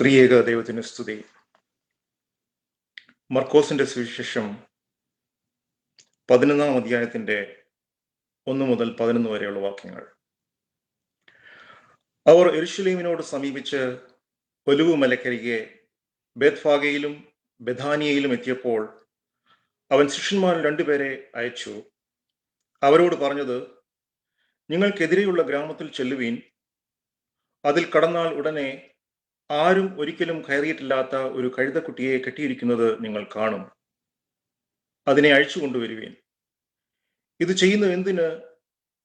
ത്രിയേക ദൈവത്തിന് സ്തുതി. മർക്കോസിന്റെ സുവിശേഷം പതിനൊന്നാം അധ്യായത്തിന്റെ ഒന്ന് മുതൽ പതിനൊന്ന് വരെയുള്ള വാക്യങ്ങൾ. അവർ എരുഷലീമിനോട് സമീപിച്ച് ഒലുവു മലക്കരികെ ബേത്ഫാഗയിലും ബഥാനിയയിലും എത്തിയപ്പോൾ അവൻ ശിഷ്യന്മാരിൽ രണ്ടുപേരെ അയച്ചു. അവരോട് പറഞ്ഞത് നിങ്ങൾക്കെതിരെയുള്ള ഗ്രാമത്തിൽ ചെല്ലുവീൻ അതിൽ കടന്നാൽ ഉടനെ ആരും ഒരിക്കലും കയറിയിട്ടില്ലാത്ത ഒരു കഴുതക്കുട്ടിയെ കെട്ടിയിരിക്കുന്നത് നിങ്ങൾ കാണും. അതിനെ അഴിച്ചു കൊണ്ടുവരുവേൻ. ഇത് ചെയ്യുന്നു എന്തിന്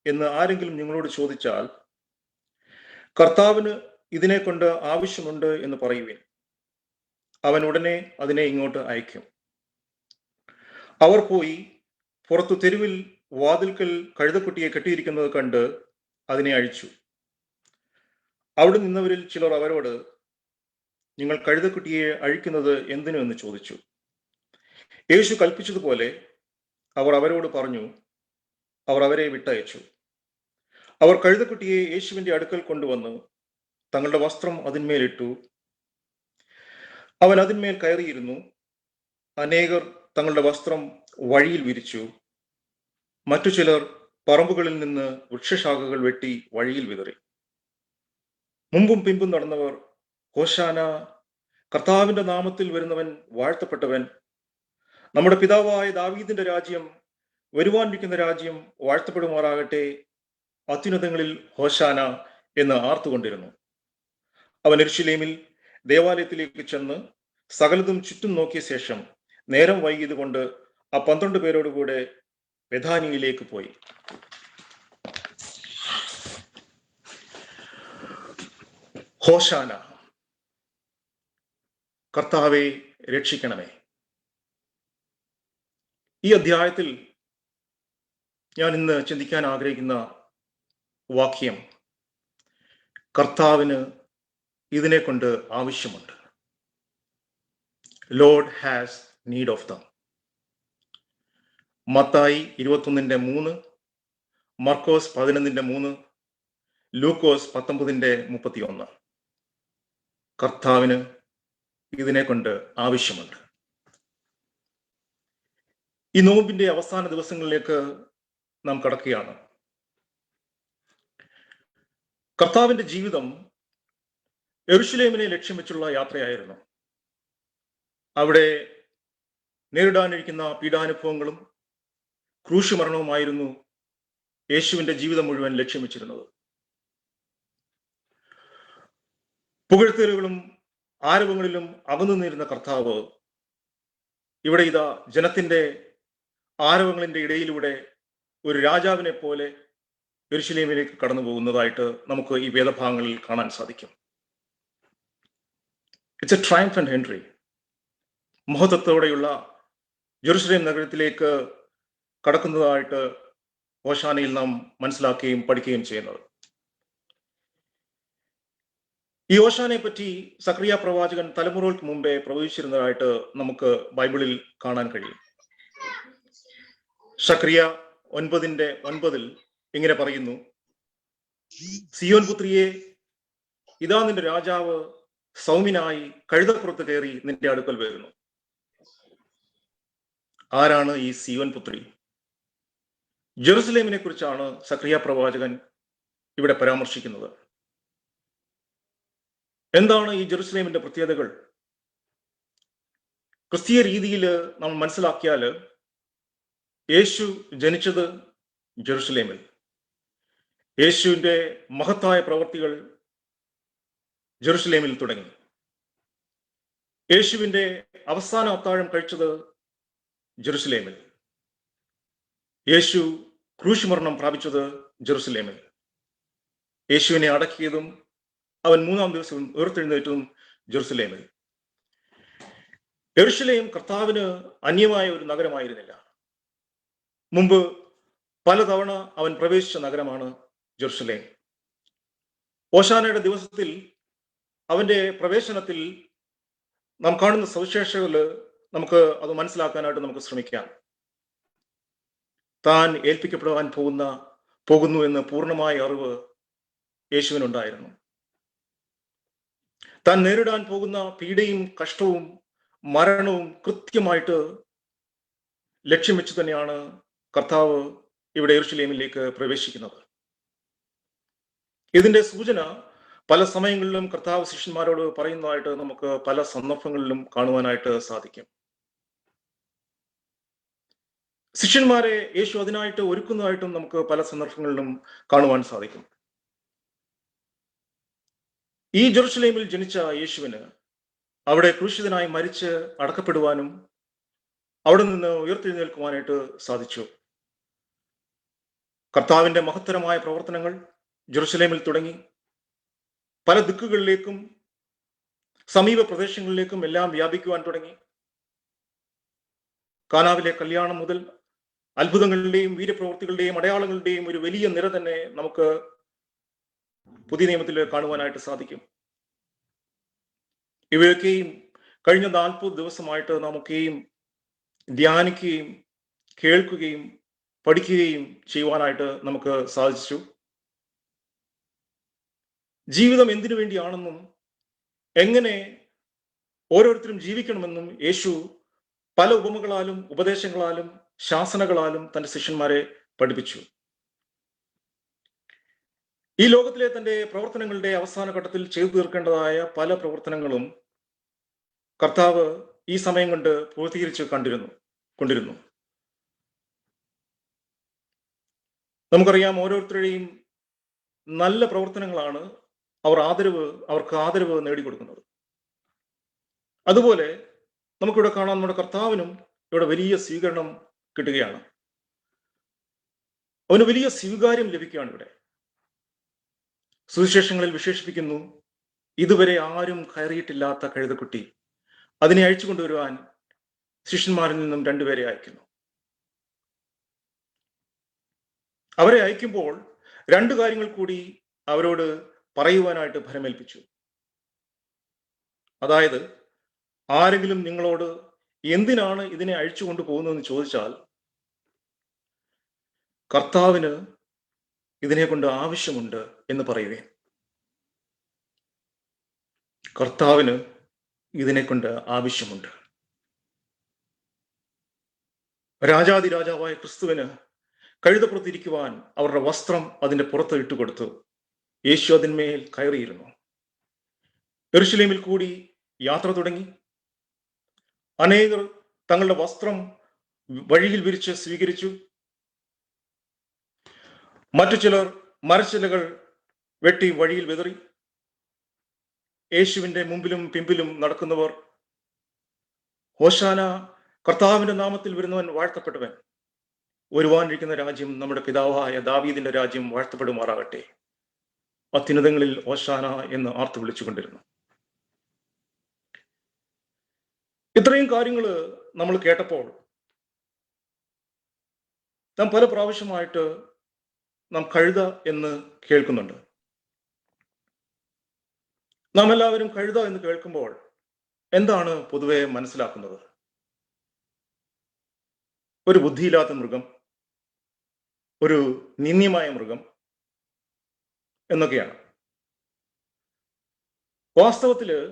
എന്ന് ആരെങ്കിലും നിങ്ങളോട് ചോദിച്ചാൽ കർത്താവിന് ഇതിനെ കൊണ്ട് ആവശ്യമുണ്ട് എന്ന് പറയുവേൻ. അവൻ ഉടനെ അതിനെ ഇങ്ങോട്ട് അയക്കും അവർ പോയി പുറത്തു തെരുവിൽ വാതിൽക്കൽ കഴുതക്കുട്ടിയെ കെട്ടിയിരിക്കുന്നത് കണ്ട് അതിനെ അഴിച്ചു. അവിടെ നിന്നവരിൽ ചിലർ അവരോട് നിങ്ങൾ കഴുതക്കുട്ടിയെ അഴിക്കുന്നത് എന്തിനു എന്ന് ചോദിച്ചു. യേശു കൽപ്പിച്ചതുപോലെ അവർ അവരോട് പറഞ്ഞു അവർ അവരെ വിട്ടയച്ചു. അവർ കഴുതക്കുട്ടിയെ യേശുവിന്റെ അടുക്കൽ കൊണ്ടുവന്ന് തങ്ങളുടെ വസ്ത്രം അതിന്മേലിട്ടു അവൻ അതിന്മേൽ കയറിയിരുന്നു. അനേകർ തങ്ങളുടെ വസ്ത്രം വഴിയിൽ വിരിച്ചു. മറ്റു ചിലർ പറമ്പുകളിൽ നിന്ന് വൃക്ഷശാഖകൾ വെട്ടി വഴിയിൽ വിതറി. മുമ്പും പിമ്പും നടന്നവർ ഹോശാന കർത്താവിന്റെ നാമത്തിൽ വരുന്നവൻ വാഴ്ത്തപ്പെട്ടവൻ നമ്മുടെ പിതാവായ ദാവീദിന്റെ രാജ്യം വരുവാനിരിക്കുന്ന രാജ്യം വാഴ്ത്തപ്പെടുമാറാകട്ടെ അത്യുന്നതങ്ങളിൽ ഹോശാന എന്ന് ആർത്തുകൊണ്ടിരുന്നു. അവൻ എരുശിലേമിൽ ദേവാലയത്തിലേക്ക് ചെന്ന് സകലതും ചുറ്റും നോക്കിയ ശേഷം നേരം വൈകിയത് കൊണ്ട് ആ പന്ത്രണ്ട് പേരോടുകൂടെ ബഥാനിയിലേക്ക് പോയി. ഹോശാന. കർത്താവെ രക്ഷിക്കണമേ. ഈ അധ്യായത്തിൽ ഞാൻ ഇന്ന് ചിന്തിക്കാൻ ആഗ്രഹിക്കുന്ന വാക്യം കർത്താവിന് ഇതിനെ കൊണ്ട് ആവശ്യമുണ്ട്. Lord has need of them. Mathai ഇരുപത്തൊന്നിന്റെ മൂന്ന് മർക്കോസ് പതിനൊന്നിന്റെ മൂന്ന് ലൂക്കോസ് പത്തൊമ്പതിന്റെ മുപ്പത്തി ഒന്ന് കർത്താവിന് ഇതിനെ കൊണ്ട് ആവശ്യമുണ്ട്. ഈ നോമ്പിന്റെ അവസാന ദിവസങ്ങളിലേക്ക് നാം കടക്കുകയാണ്. കർത്താവിന്റെ ജീവിതം എറുഷലേമിനെ ലക്ഷ്യം വെച്ചുള്ള യാത്രയായിരുന്നു. അവിടെ നേരിടാനിരിക്കുന്ന പീഡാനുഭവങ്ങളും ക്രൂശ് മരണവുമായിരുന്നു യേശുവിന്റെ ജീവിതം മുഴുവൻ ലക്ഷ്യം വെച്ചിരുന്നത്. പുകഴ്ത്തലുകളും ആരവങ്ങളിലും അകന്നു നിന്നിരുന്ന കർത്താവ് ഇവിടെ ഇതാ ജനത്തിന്റെ ആരവങ്ങളിന്റെ ഇടയിലൂടെ ഒരു രാജാവിനെ പോലെ എരുശലേമിലേക്ക് കടന്നു പോകുന്നതായിട്ട് നമുക്ക് ഈ വേദഭാഗങ്ങളിൽ കാണാൻ സാധിക്കും. It's a triumph and entry മഹത്വത്തോടെയുള്ള ജെറുസലേം നഗരത്തിലേക്ക് കടക്കുന്നതായിട്ട് ഓശാനയിൽ നാം മനസ്സിലാക്കുകയും പഠിക്കുകയും ചെയ്യുന്നത്. ഈ ഓശാനെ പറ്റി സക്രിയ പ്രവാചകൻ തലമുറകൾക്ക് മുമ്പേ പ്രവചിച്ചിരുന്നതായിട്ട് നമുക്ക് ബൈബിളിൽ കാണാൻ കഴിയും. സക്രിയ ഒൻപതിന്റെ ഒൻപതിൽ ഇങ്ങനെ പറയുന്നു. സിയോൻ പുത്രിയെ ഇതാ നിന്റെ രാജാവ് സൗമിനായി കഴുതപ്പുറത്ത് കയറി നിന്റെ അടുക്കൽ വരുന്നു. ആരാണ് ഈ സിയോൻ പുത്രി? ജെറുസലേമിനെ കുറിച്ചാണ് സക്രിയ പ്രവാചകൻ ഇവിടെ പരാമർശിക്കുന്നത്. എന്താണ് ഈ ജെറുസലേമിന്റെ പ്രത്യേകതകൾ? ക്രിസ്തീയ രീതിയിൽ നമ്മൾ മനസ്സിലാക്കിയാൽ യേശു ജനിച്ചത് ജെറുസലേമിൽ. യേശുവിന്റെ മഹത്തായ പ്രവൃത്തികൾ ജെറുസലേമിൽ തുടങ്ങി. യേശുവിന്റെ അവസാന അത്താഴം കഴിച്ചത് ജെറുസലേമിൽ. യേശു ക്രൂശ് മരണം പ്രാപിച്ചത് ജെറുസലേമിൽ. യേശുവിനെ അടക്കിയതും അവൻ മൂന്നാം ദിവസം ഉയർത്തെഴുന്നേറ്റവും ജെറുസലേമിൽ. എറുഷലേം കർത്താവിന് അന്യമായ ഒരു നഗരമായിരുന്നില്ല. മുമ്പ് പലതവണ അവൻ പ്രവേശിച്ച നഗരമാണ് ജെറുസലേം. ഓശാനയുടെ ദിവസത്തിൽ അവന്റെ പ്രവേശനത്തിൽ നാം കാണുന്ന സവിശേഷതകൾ നമുക്ക് അത് മനസ്സിലാക്കാനായിട്ട് നമുക്ക് ശ്രമിക്കാം. താൻ ഏൽപ്പിക്കപ്പെടുവാൻ പോകുന്ന പോകുന്നു എന്ന് പൂർണമായ അറിവ് യേശുവിനുണ്ടായിരുന്നു. താൻ നേരിടാൻ പോകുന്ന പീഡയും കഷ്ടവും മരണവും കൃത്യമായിട്ട് ലക്ഷ്യം വെച്ച് തന്നെയാണ് കർത്താവ് ഇവിടെ എറുഷലേമിലേക്ക് പ്രവേശിക്കുന്നത്. ഇതിന്റെ സൂചന പല സമയങ്ങളിലും കർത്താവ് ശിഷ്യന്മാരോട് പറയുന്നതായിട്ട് നമുക്ക് പല സന്ദർഭങ്ങളിലും കാണുവാനായിട്ട് സാധിക്കും. ശിഷ്യന്മാരെ യേശു അതിനായിട്ട് ഒരുക്കുന്നതായിട്ടും നമുക്ക് പല സന്ദർഭങ്ങളിലും കാണുവാൻ സാധിക്കും. ഈ ജെറുസലേമിൽ ജനിച്ച യേശുവിന് അവിടെ ക്രൂശിതനായി മരിച്ച് അടക്കപ്പെടുവാനും അവിടെ നിന്ന് ഉയർത്തെഴുന്നേൽക്കുവാനായിട്ട് സാധിച്ചു. കർത്താവിന്റെ മഹത്തരമായ പ്രവർത്തനങ്ങൾ ജെറുസലേമിൽ തുടങ്ങി. പല ദിക്കുകളിലേക്കും സമീപ പ്രദേശങ്ങളിലേക്കും എല്ലാം വ്യാപിക്കുവാൻ തുടങ്ങി. കാനാവിലെ കല്യാണം മുതൽ അത്ഭുതങ്ങളുടെയും വീരപ്രവൃത്തികളുടെയും അടയാളങ്ങളുടെയും ഒരു വലിയ നിര തന്നെ നമുക്ക് പുതിയ നിയമത്തിൽ കാണുവാനായിട്ട് സാധിക്കും. ഇവയൊക്കെയും കഴിഞ്ഞ നാൽപ്പത് ദിവസമായിട്ട് നമുക്കെയും ധ്യാനിക്കുകയും കേൾക്കുകയും പഠിക്കുകയും ചെയ്യുവാനായിട്ട് നമുക്ക് സാധിച്ചു. ജീവിതം എന്തിനു വേണ്ടിയാണെന്നും എങ്ങനെ ഓരോരുത്തരും ജീവിക്കണമെന്നും യേശു പല ഉപമകളാലും ഉപദേശങ്ങളാലും ശാസനകളാലും തന്റെ ശിഷ്യന്മാരെ പഠിപ്പിച്ചു. ഈ ലോകത്തിലെ തന്റെ പ്രവർത്തനങ്ങളുടെ അവസാന ഘട്ടത്തിൽ ചെയ്തു തീർക്കേണ്ടതായ പല പ്രവർത്തനങ്ങളും കർത്താവ് ഈ സമയം കൊണ്ട് പൂർത്തീകരിച്ച് കണ്ടിരുന്നു കൊണ്ടിരുന്നു. നമുക്കറിയാം ഓരോരുത്തരുടെയും നല്ല പ്രവർത്തനങ്ങളാണ് അവർ ആദരവ് അവർക്ക് ആദരവ് നേടിക്കൊടുക്കുന്നത്. അതുപോലെ നമുക്കിവിടെ കാണാം നമ്മുടെ കർത്താവിനും ഇവിടെ വലിയ സ്വീകരണം കിട്ടുകയാണ്. അവന് വലിയ സ്വീകാര്യം ലഭിക്കുകയാണ് ഇവിടെ. സുവിശേഷങ്ങളിൽ വിശേഷിപ്പിക്കുന്നു ഇതുവരെ ആരും കയറിയിട്ടില്ലാത്ത കഴുതക്കുട്ടി. അതിനെ അഴിച്ചു കൊണ്ടുവരുവാൻ ശിഷ്യന്മാരിൽ നിന്നും രണ്ടുപേരെ അയക്കുന്നു. അവരെ അയക്കുമ്പോൾ രണ്ടു കാര്യങ്ങൾ കൂടി അവരോട് പറയുവാനായിട്ട് ഭരമേൽപ്പിച്ചു. അതായത് ആരെങ്കിലും നിങ്ങളോട് എന്തിനാണ് ഇതിനെ അഴിച്ചു കൊണ്ടുപോകുന്നതെന്ന് ചോദിച്ചാൽ കർത്താവിന് ഇതിനെ കൊണ്ട് ആവശ്യമുണ്ട് എന്ന് പറയുവേൻ. കർത്താവിന് ഇതിനെ കൊണ്ട് ആവശ്യമുണ്ട്. രാജാതി രാജാവായ ക്രിസ്തുവിന് കഴുതപ്പുറത്തിരിക്കുവാൻ അവരുടെ വസ്ത്രം അതിന്റെ പുറത്ത് ഇട്ടുകൊടുത്തു. യേശു അതിന്മേൽ കയറിയിരുന്നു. എറുഷലേമിൽ കൂടി യാത്ര തുടങ്ങി. അനേകർ തങ്ങളുടെ വസ്ത്രം വഴിയിൽ വിരിച്ച് സ്വീകരിച്ചു. മറ്റു ചിലർ മരച്ചിലകൾ വെട്ടി വഴിയിൽ വിതറി. യേശുവിന്റെ മുമ്പിലും പിമ്പിലും നടക്കുന്നവർ ഹോശാന കർത്താവിന്റെ നാമത്തിൽ വരുന്നവൻ വാഴ്ത്തപ്പെട്ടവൻ. ഒരുവാനിരിക്കുന്ന രാജ്യം നമ്മുടെ പിതാവായ ദാവീദിന്റെ രാജ്യം വാഴ്ത്തപ്പെടുമാറാകട്ടെ. അത്യുന്നതങ്ങളിൽ ഓശാന എന്ന് ആർത്തു വിളിച്ചുകൊണ്ടിരുന്നു. ഇത്രയും കാര്യങ്ങൾ നമ്മൾ കേട്ടപ്പോൾ നാം പല പ്രാവശ്യമായിട്ട് നാം കഴുത എന്ന് കേൾക്കുന്നുണ്ട്. നാം എല്ലാവരും കഴുത എന്ന് കേൾക്കുമ്പോൾ എന്താണ് പൊതുവെ മനസ്സിലാക്കുന്നത്? ഒരു ബുദ്ധിയില്ലാത്ത മൃഗം ഒരു നിന്ദ്യമായ മൃഗം എന്നൊക്കെയാണ്. വാസ്തവത്തിൽ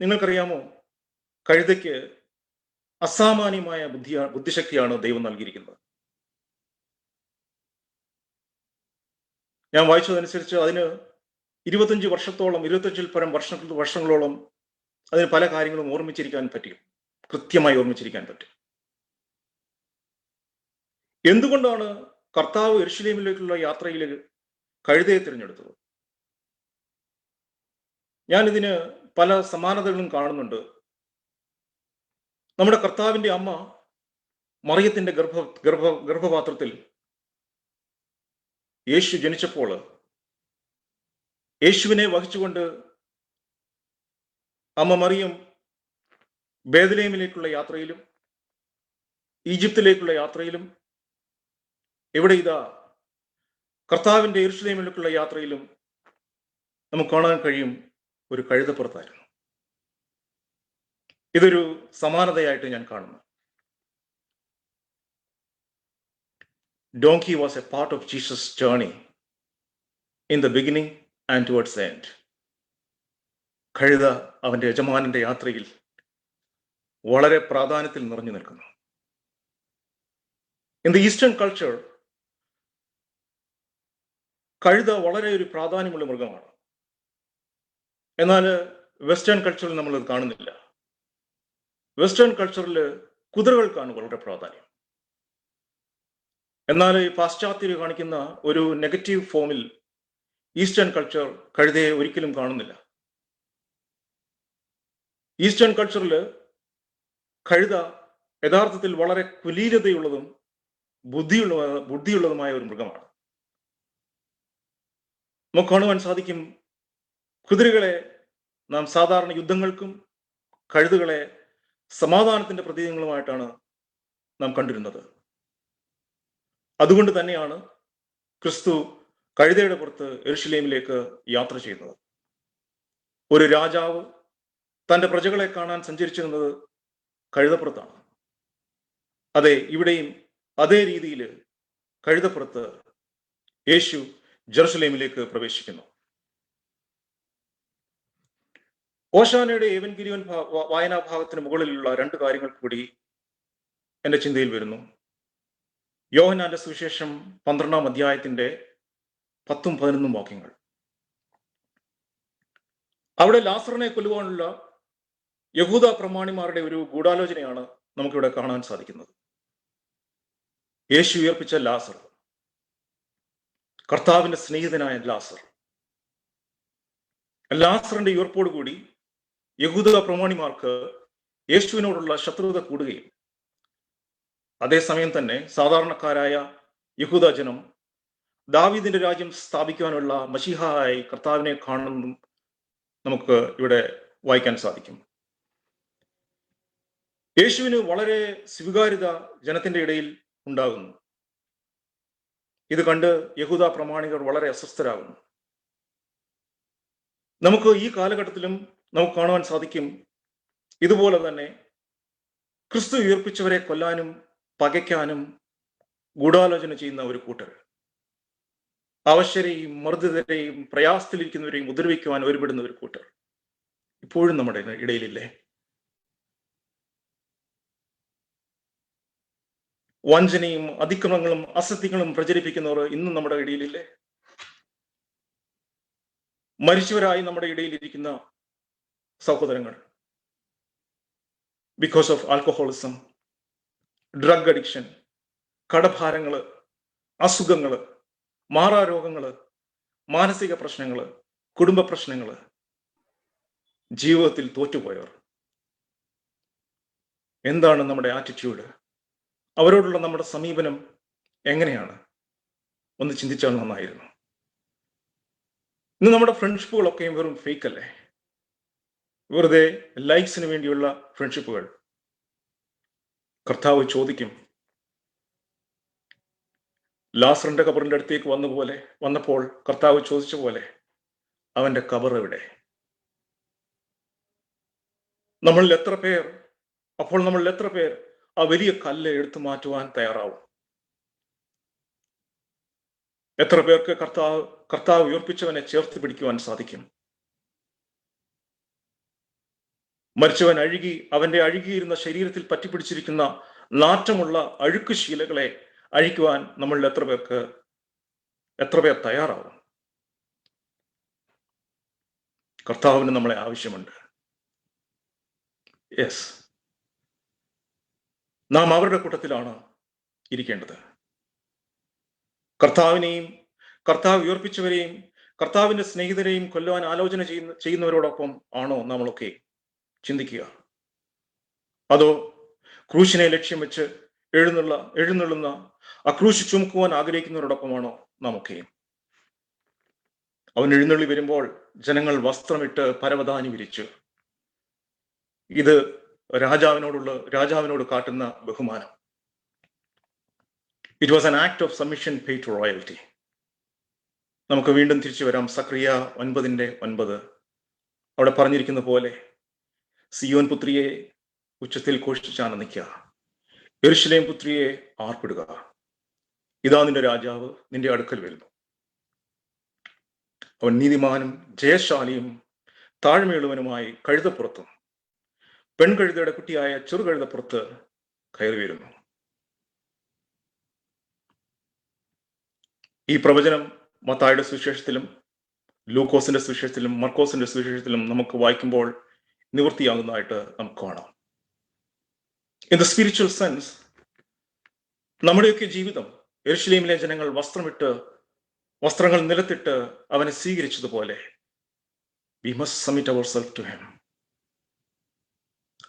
നിങ്ങൾക്കറിയാമോ കഴുതയ്ക്ക് അസാമാന്യമായ ബുദ്ധിയാ ബുദ്ധിശക്തിയാണ് ദൈവം നൽകിയിരിക്കുന്നത്. ഞാൻ വായിച്ചതനുസരിച്ച് അതിന് ഇരുപത്തഞ്ച് വർഷത്തോളം ഇരുപത്തഞ്ചിൽ പരം വർഷ വർഷങ്ങളോളം അതിന് പല കാര്യങ്ങളും ഓർമ്മിച്ചിരിക്കാൻ പറ്റും. കൃത്യമായി ഓർമ്മിച്ചിരിക്കാൻ പറ്റും. എന്തുകൊണ്ടാണ് കർത്താവ് എരുഷലേമിലേക്കുള്ള യാത്രയിൽ കഴുതയെ തിരഞ്ഞെടുത്തത്? ഞാനിതിന് പല സമാനതകളും കാണുന്നുണ്ട്. നമ്മുടെ കർത്താവിന്റെ അമ്മ മറിയത്തിന്റെ ഗർഭ ഗർഭ ഗർഭപാത്രത്തിൽ യേശു ജനിച്ചപ്പോൾ യേശുവിനെ വഹിച്ചുകൊണ്ട് അമ്മ മറിയം ബേദലേമിലേക്കുള്ള യാത്രയിലും ഈജിപ്തിലേക്കുള്ള യാത്രയിലും ഇവിടെ ഇതാ കർത്താവിന്റെ എരുഷലേമിലേക്കുള്ള യാത്രയിലും നമുക്ക് കാണാൻ കഴിയും ഒരു കഴുതപ്പുറത്തായിരുന്നു. ഇതൊരു സമാനതയായിട്ട് ഞാൻ കാണുന്നു. Donkey was a part of Jesus' journey in the beginning and towards the end. കഴുത അവന്റെ യജമാനന്റെ യാത്രയിൽ വളരെ പ്രാധാന്യത്തിൽ നിറഞ്ഞു നിൽക്കുന്നു. ഇൻ ദ ഈസ്റ്റേൺ കൾച്ചർ കഴുത വളരെ ഒരു പ്രാധാന്യമുള്ള മൃഗമാണ്. എന്നാൽ വെസ്റ്റേൺ കൾച്ചറിൽ നമ്മൾ ഇത് കാണുന്നില്ല. വെസ്റ്റേൺ കൾച്ചറിൽ കുതിരകൾക്കാണ് വളരെ പ്രാധാന്യം. എന്നാൽ പാശ്ചാത്യർ കാണിക്കുന്ന ഒരു നെഗറ്റീവ് ഫോമിൽ ഈസ്റ്റേൺ കൾച്ചർ കഴുതയെ ഒരിക്കലും കാണുന്നില്ല. ഈസ്റ്റേൺ കൾച്ചറിൽ കഴുത യഥാർത്ഥത്തിൽ വളരെ കുലീലതയുള്ളതും ബുദ്ധിയുള്ള ബുദ്ധിയുള്ളതുമായ ഒരു മൃഗമാണ്. നമുക്ക് കാണുവാൻ സാധിക്കും കുതിരകളെ നാം സാധാരണ യുദ്ധങ്ങൾക്കും കഴുതുകളെ സമാധാനത്തിന്റെ പ്രതീകങ്ങളുമായിട്ടാണ് നാം കണ്ടിരുന്നത്. അതുകൊണ്ട് തന്നെയാണ് ക്രിസ്തു കഴുതയുടെ പുറത്ത് എരുഷലേമിലേക്ക് യാത്ര ചെയ്യുന്നത്. ഒരു രാജാവ് തന്റെ പ്രജകളെ കാണാൻ സഞ്ചരിച്ചിരുന്നത് കഴുതപ്പുറത്താണ്. അതെ ഇവിടെയും അതേ രീതിയിൽ കഴുതപ്പുറത്ത് യേശു ജെറുസലേമിലേക്ക് പ്രവേശിക്കുന്നു. ഓശാനയുടെ ഏവൻഗിരിയൻ വായനാഭാഗത്തിന് മുകളിലുള്ള രണ്ട് കാര്യങ്ങൾ കൂടി എന്റെ ചിന്തയിൽ വരുന്നു. യോഹനാന്റെ സുവിശേഷം പന്ത്രണ്ടാം അധ്യായത്തിന്റെ പത്തും പതിനൊന്നും വാക്യങ്ങൾ. അവിടെ ലാസറിനെ കൊല്ലുവാനുള്ള യഹൂദ പ്രമാണിമാരുടെ ഒരു ഗൂഢാലോചനയാണ് നമുക്കിവിടെ കാണാൻ സാധിക്കുന്നത്. യേശു ഉയർപ്പിച്ച ലാസർ കർത്താവിന്റെ സ്നേഹിതനായ ലാസർ. ലാസറിന്റെ ഉയർപ്പോടുകൂടി യഹൂദ പ്രമാണിമാർക്ക് യേശുവിനോടുള്ള ശത്രുത കൂടുകയും അതേസമയം തന്നെ സാധാരണക്കാരായ യഹൂദ ജനം ദാവീദിന്റെ രാജ്യം സ്ഥാപിക്കുവാനുള്ള മഷിഹായി കർത്താവിനെ കാണുന്നതും നമുക്ക് ഇവിടെ വായിക്കാൻ സാധിക്കും. യേശുവിന് വളരെ സ്വീകാര്യത ജനത്തിന്റെ ഇടയിൽ ഉണ്ടാകുന്നു. ഇത് കണ്ട് യഹൂദ പ്രമാണികർ വളരെ അസ്വസ്ഥരാകുന്നു. നമുക്ക് ഈ കാലഘട്ടത്തിലും നമുക്ക് കാണുവാൻ സാധിക്കും ഇതുപോലെ തന്നെ ക്രിസ്തു ഉയർപ്പിച്ചവരെ കൊല്ലാനും പകയ്ക്കാനും ഗൂഢാലോചന ചെയ്യുന്ന ഒരു കൂട്ടർ. അവശരെയും മർദ്ദിതരെയും പ്രയാസത്തിലിരിക്കുന്നവരെയും ഉപദ്രവിക്കുവാൻ ഒരുപെടുന്ന ഒരു കൂട്ടർ. ഇപ്പോഴും നമ്മുടെ ഇടയിലില്ലേ? വഞ്ചനയും അതിക്രമങ്ങളും അസത്യങ്ങളും പ്രചരിപ്പിക്കുന്നവർ ഇന്നും നമ്മുടെ ഇടയിലില്ലേ? മരിച്ചവരായി നമ്മുടെ ഇടയിലിരിക്കുന്ന സഹോദരങ്ങൾ. Because of alcoholism drug addiction കടഭാരങ്ങൾ അസുഖങ്ങൾ മാറാരോഗങ്ങൾ മാനസിക പ്രശ്നങ്ങൾ കുടുംബ പ്രശ്നങ്ങൾ ജീവിതത്തിൽ തോറ്റുപോയവർ. എന്താണ് നമ്മുടെ ആറ്റിറ്റ്യൂഡ് അവരോടുള്ള നമ്മുടെ സമീപനം എങ്ങനെയാണ്? ഒന്ന് ചിന്തിച്ചാൽ നന്നായിരുന്നു. ഇന്ന് നമ്മുടെ ഫ്രണ്ട്ഷിപ്പുകളൊക്കെയും വെറും ഫേക്ക് അല്ലേ? വെറുതെ ലൈക്സിന് വേണ്ടിയുള്ള ഫ്രണ്ട്ഷിപ്പുകൾ കർത്താവ് ചോദിക്കും ലാസറിന്റെ കബറിന്റെ അടുത്തേക്ക് വന്ന പോലെ വന്നപ്പോൾ കർത്താവ് ചോദിച്ച പോലെ അവന്റെ കബർ എവിടെ? നമ്മളിൽ എത്ര പേർ അപ്പോൾ നമ്മളിൽ എത്ര പേർ ആ വലിയ കല്ല് എടുത്തു മാറ്റുവാൻ തയ്യാറാവും? എത്ര പേർക്ക് കർത്താവ് കർത്താവ് ഉയർപ്പിച്ചവനെ ചേർത്ത് പിടിക്കുവാൻ സാധിക്കും? മരിച്ചവൻ അഴുകി അവന്റെ അഴുകിയിരുന്ന ശരീരത്തിൽ പറ്റിപ്പിടിച്ചിരിക്കുന്ന നാറ്റമുള്ള അഴുക്ക് ശീലകളെ അഴിക്കുവാൻ നമ്മളിൽ എത്ര പേർക്ക് എത്ര പേർ തയ്യാറാവും? കർത്താവിന് നമ്മളെ ആവശ്യമുണ്ട്. യെസ് നാം അവരുടെ കൂട്ടത്തിലാണ് ഇരിക്കേണ്ടത്. കർത്താവിനെയും കർത്താവ് ഉയർപ്പിച്ചവരെയും കർത്താവിന്റെ സ്നേഹിതരെയും കൊല്ലുവാൻ ആലോചന ചെയ്യുന്ന ചെയ്യുന്നവരോടൊപ്പം ആണോ നമ്മളൊക്കെ ചിന്തിക്കുക. അതോ ക്രൂശിനെ ലക്ഷ്യം വെച്ച് എഴുന്നള്ള എഴുന്നള്ളുന്ന ആ ക്രൂശ് ചുമക്കുവാൻ ആഗ്രഹിക്കുന്നവരോടൊപ്പമാണോ നമുക്കേയും അവൻ എഴുന്നള്ളി വരുമ്പോൾ ജനങ്ങൾ വസ്ത്രമിട്ട് പരവതാനി വിരിച്ചു. ഇത് രാജാവിനോടുള്ള രാജാവിനോട് കാട്ടുന്ന ബഹുമാനം. It was an act of submission pay to royalty നമുക്ക് വീണ്ടും തിരിച്ചു വരാം. സക്രിയ ഒൻപതിന്റെ ഒൻപത്. അവിടെ പറഞ്ഞിരിക്കുന്ന പോലെ സിയോൻ പുത്രിയെ ഉച്ചത്തിൽ ഘോഷിച്ചാനന്ദിക്കുക എരുഷലേം പുത്രിയെ ആർപ്പിടുക. ഇതാ നിന്റെ രാജാവ് നിന്റെ അടുക്കൽ വരുന്നു. അവൻ നീതിമാനും ജയശാലിയും താഴ്മയുള്ളവനുമായി കഴുതപ്പുറത്തും പെൺകഴുതയുടെ കുട്ടിയായ ചെറുകഴുതപ്പുറത്ത് കയറി വരുന്നു ഈ പ്രവചനം മത്തായുടെ സുവിശേഷത്തിലും ലൂക്കോസിന്റെ സുവിശേഷത്തിലും മർക്കോസിന്റെ സുവിശേഷത്തിലും നമുക്ക് വായിക്കുമ്പോൾ നിവൃത്തിയാകുന്നതായിട്ട് നമുക്ക് കാണാം. ഇൻ ദ സ്പിരിച്വൽ സെൻസ് നമ്മുടെയൊക്കെ ജീവിതം എരുഷലീമിലെ ജനങ്ങൾ വസ്ത്രമിട്ട് വസ്ത്രങ്ങൾ നിലത്തിട്ട് അവനെ സ്വീകരിച്ചതുപോലെ we must submit our self to him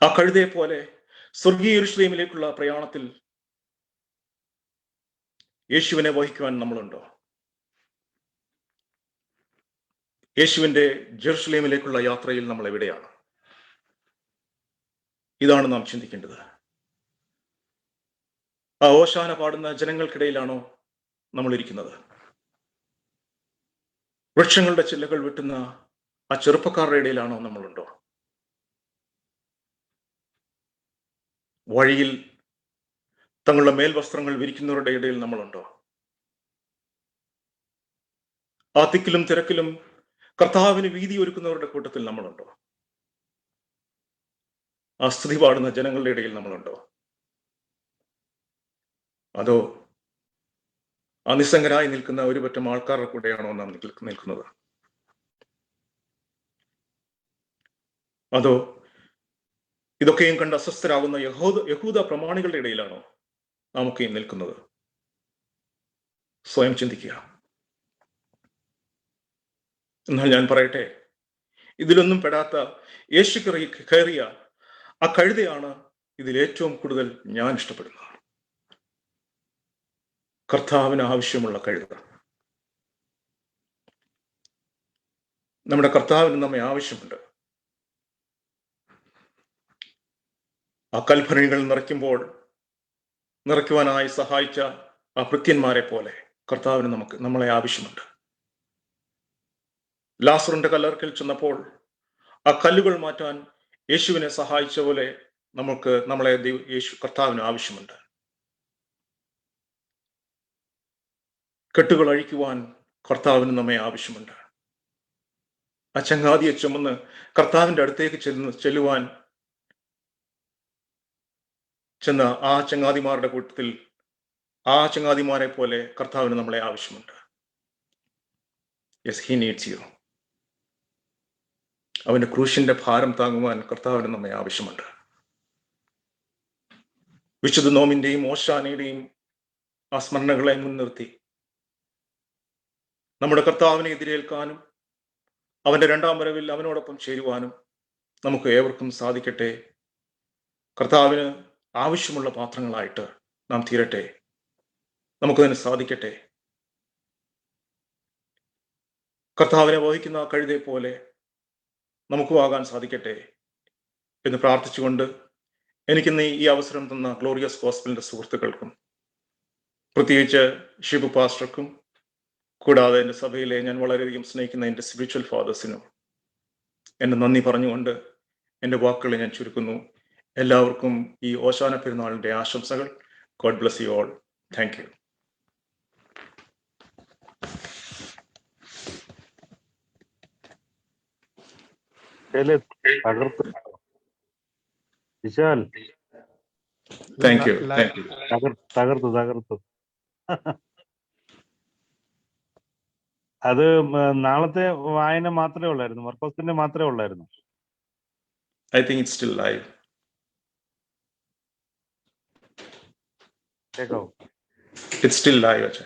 ആ കഴുതയെ പോലെ സ്വർഗീയ എരുഷലീമിലേക്കുള്ള പ്രയാണത്തിൽ യേശുവിനെ വഹിക്കുവാൻ നമ്മളുണ്ടോ? യേശുവിന്റെ ജെറുസലേമിലേക്കുള്ള യാത്രയിൽ നമ്മൾ എവിടെയാണ്? ഇതാണ് നാം ചിന്തിക്കേണ്ടത്. ആ ഓശാന പാടുന്ന ജനങ്ങൾക്കിടയിലാണോ നമ്മൾ ഇരിക്കുന്നത് വൃക്ഷങ്ങളുടെ ചില്ലകൾ വെട്ടുന്ന ആ ചെറുപ്പക്കാരുടെ ഇടയിലാണോ നമ്മളുണ്ടോ? വഴിയിൽ തങ്ങളുടെ മേൽവസ്ത്രങ്ങൾ വിരിക്കുന്നവരുടെ ഇടയിൽ നമ്മളുണ്ടോ? ആ തിക്കിലും തിരക്കിലും കർത്താവിന് വീതി ഒരുക്കുന്നവരുടെ കൂട്ടത്തിൽ നമ്മളുണ്ടോ? ആ പാടുന്ന ജനങ്ങളുടെ ഇടയിൽ നമ്മളുണ്ടോ? അതോ അനിസ്സംഗരായി നിൽക്കുന്ന ഒരു പറ്റം ആൾക്കാരുടെ കൂടെയാണോ നാം നിൽക്ക- നിൽക്കുന്നത്? അതോ ഇതൊക്കെയും കണ്ട് അസ്വസ്ഥരാകുന്ന യഹൂദ യഹൂദ പ്രമാണികളുടെ ഇടയിലാണോ നാമൊക്കെയും നിൽക്കുന്നത്? സ്വയം ചിന്തിക്കുക. എന്നാൽ ഞാൻ പറയട്ടെ ഇതിലൊന്നും പെടാത്ത യേശു കയറി- കയറിയ ആ കഴുതയാണ് ഇതിൽ ഏറ്റവും കൂടുതൽ ഞാൻ ഇഷ്ടപ്പെടുന്നത്. കർത്താവിന് ആവശ്യമുള്ള കഴുത. നമ്മുടെ കർത്താവിന് നമ്മെ ആവശ്യമുണ്ട്. ആ കൽഭരണികൾ നിറയ്ക്കുമ്പോൾ നിറയ്ക്കുവാനായി സഹായിച്ച ആ ഭൃത്യന്മാരെ പോലെ കർത്താവിന് നമുക്ക് നമ്മളെ ആവശ്യമുണ്ട്. ലാസറിന്റെ കല്ലറക്കിൽ ചെന്നപ്പോൾ ആ കല്ലുകൾ മാറ്റാൻ യേശുവിനെ സഹായിച്ച പോലെ നമുക്ക് നമ്മളെ യേശു കർത്താവിന് ആവശ്യമുണ്ട്. കെട്ടുകൾ അഴിക്കുവാൻ കർത്താവിന് നമ്മെ ആവശ്യമുണ്ട്. ആ ചങ്ങാതിയെ ചുമന്ന് കർത്താവിന്റെ അടുത്തേക്ക് ചെല്ലുന്ന ചെല്ലുവാൻ ചെന്ന ആ ചങ്ങാതിമാരുടെ കൂട്ടത്തിൽ ആ ചങ്ങാതിമാരെ പോലെ കർത്താവിന് നമ്മളെ ആവശ്യമുണ്ട്. യെസ് ഹി നീഡ്സ് യു അവന്റെ ക്രൂശിന്റെ ഭാരം താങ്ങുവാൻ കർത്താവിന് നമ്മെ ആവശ്യമുണ്ട്. വിശുദ്ധ നോമിന്റെയും ഓശാനയുടെയും ആ സ്മരണകളെ മുൻനിർത്തി നമ്മുടെ കർത്താവിനെ എതിരേൽക്കാനും അവന്റെ രണ്ടാം വരവിൽ അവനോടൊപ്പം ചേരുവാനും നമുക്ക് ഏവർക്കും സാധിക്കട്ടെ. കർത്താവിന് ആവശ്യമുള്ള പാത്രങ്ങളായിട്ട് നാം തീരട്ടെ. നമുക്കതിന് സാധിക്കട്ടെ. കർത്താവിനെ വഹിക്കുന്ന കഴുതെ പോലെ നമുക്കും ആകാൻ സാധിക്കട്ടെ എന്ന് പ്രാർത്ഥിച്ചുകൊണ്ട് എനിക്കിന്ന് ഈ അവസരം തന്ന ഗ്ലോറിയസ് ഹോസ്പിറ്റലിന്റെ സുഹൃത്തുക്കൾക്കും പ്രത്യേകിച്ച് ഷിബു പാസ്റ്റർക്കും കൂടാതെ എന്റെ സഭയിലെ ഞാൻ വളരെയധികം സ്നേഹിക്കുന്ന എന്റെ സ്പിരിച്വൽ ഫാദേഴ്സിനും എന്റെ നന്ദി പറഞ്ഞുകൊണ്ട് എന്റെ വാക്കുകൾ ഞാൻ ചുരുക്കുന്നു. എല്ലാവർക്കും ഈ ഓശാന പെരുന്നാളിന്റെ ആശംസകൾ. God bless you all thank you തകർത്ത്. വിശാൽ. താങ്ക് യു തകർത്തു തകർത്തു. അത് നാളത്തെ വായന മാത്രമേ ഉള്ളായിരുന്നു. മർക്കോസിന്റെ മാത്രമേ ഉള്ളായിരുന്നു. I think it still live കേക്കോ ഇറ്റ് സ്റ്റിൽ ലൈവ് അച്ഛാ.